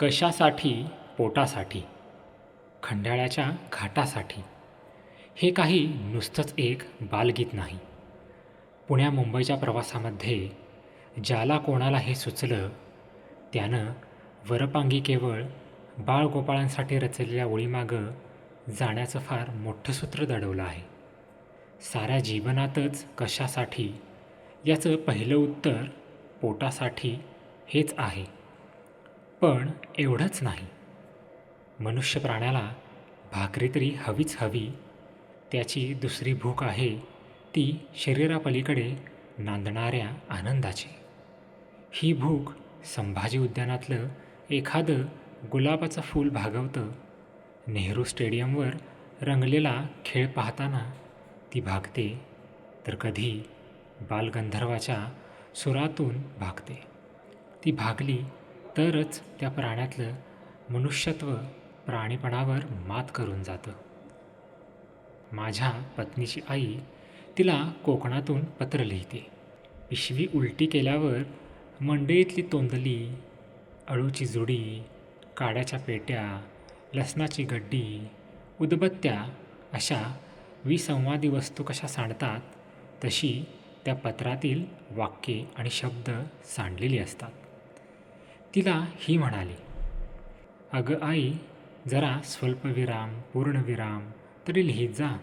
कशासाठी? पोटासाठी. खंडाळ्याच्या घाटासाठी. हे काही नुसतंच एक बालगीत नाही. पुण्या मुंबईच्या प्रवासामध्ये ज्याला कोणाला हे सुचलं त्यानं वरपांगी केवळ बाळगोपाळांसाठी रचलेल्या ओळीमागं जाण्याचं फार मोठं सूत्र दडवलं आहे. साऱ्या जीवनातच कशासाठी याचं पहिलं उत्तर पोटासाठी हेच आहे. पण एवढंच नाही. मनुष्य प्राण्याला भाकरी तरी हवीच हवी. त्याची दुसरी भूक आहे ती शरीरापलीकडे नांदणाऱ्या आनंदाची. ही भूक संभाजी उद्यानातलं एखादं गुलाबाचं फूल भागवतं नेहरू स्टेडियमवर रंगलेला खेळ पाहताना ती भागते तर कधी बालगंधर्वाच्या सुरातून भागते. ती भागली तरच त्या प्राण्यातलं मनुष्यत्व प्राणीपणावर मात करून जातं. माझ्या पत्नीची आई तिला कोकणातून पत्र लिहिते. पिशवी उलटी केल्यावर मंडईतली तोंदली अळूची जुडी काड्याच्या पेट्या लसणाची गड्डी उदबत्त्या अशा विसंवादी वस्तू कशा सांडतात तशी त्या पत्रातील वाक्ये आणि शब्द सांडलेली असतात. तिला ही म्हणाली अगं आई जरा स्वल्पविराम पूर्णविराम तरी लिहित जा.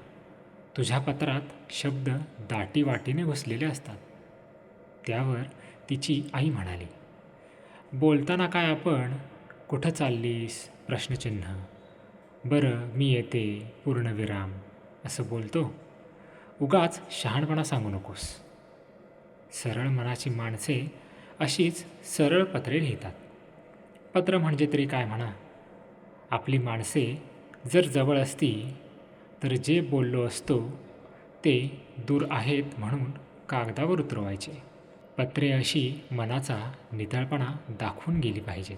तुझ्या पत्रात शब्द दाटीवाटीने घुसलेले असतात. त्यावर तिची आई म्हणाली बोलताना काय आपण कुठं चाललीस प्रश्नचिन्ह? बरं मी येते पूर्णविराम असं बोलतो. उगाच शहाणपणा सांगू नकोस. सरळ मनाची माणसे अशीच सरळ पत्रे लिहितात. पत्र म्हणजे तरी काय म्हणा? आपली माणसे जर जवळ असती तर जे बोललो असतो ते दूर आहेत म्हणून कागदावर उतरवायचे. पत्रे अशी मनाचा नितळपणा दाखवून गेली पाहिजेत.